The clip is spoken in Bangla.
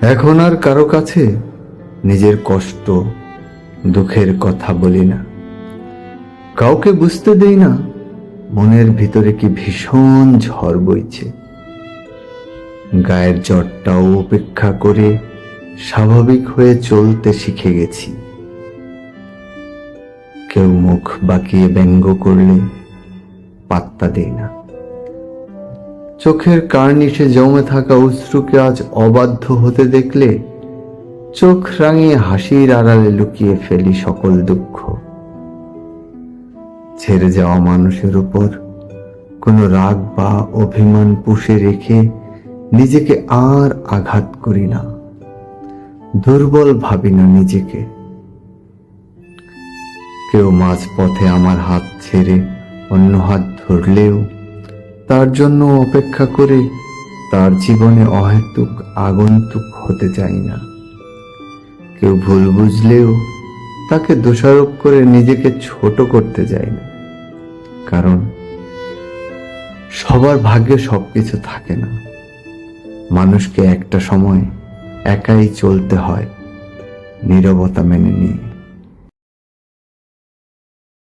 এখন আর কারও কাছে নিজের কষ্ট, দুঃখের কথা বলি না। কাউকে বুঝতে দেই না, মনের ভিতরে কি ভীষণ ঝড় বইছে। গায়ের জ্বরটাও উপেক্ষা করে স্বাভাবিক হয়ে চলতে শিখে গেছি। কেউ মুখ বাঁকিয়ে ব্যঙ্গ করলে পাত্তা দেই না। চোখের কার্নিশে জমে থাকা অশ্রুকে আজ অবাধ্য হতে দেখলে চোখ রাঙিয়ে হাসির আড়ালে লুকিয়ে ফেলি সকল দুঃখ। ছেড়ে যাওয়া মানুষের উপর কোনো রাগ বা অভিমান পুষে রেখে নিজেকে আর আঘাত করি না। দুর্বল ভাবি না নিজেকে। কেউ মাঝ পথে আমার হাত ছেড়ে অন্য হাত ধরলেও তার জন্য অপেক্ষা করে তার জীবনে অহেতুক আগন্তুক হতে চাই না। কেউ ভুল বুঝলেও তাকে দোষারোপ করে নিজেকে ছোট করতে যাই না। কারণ সবার ভাগ্যে সবকিছু থাকে না। মানুষকে একটা সময় একাই চলতে হয়, নীরবতা মেনে নিয়ে।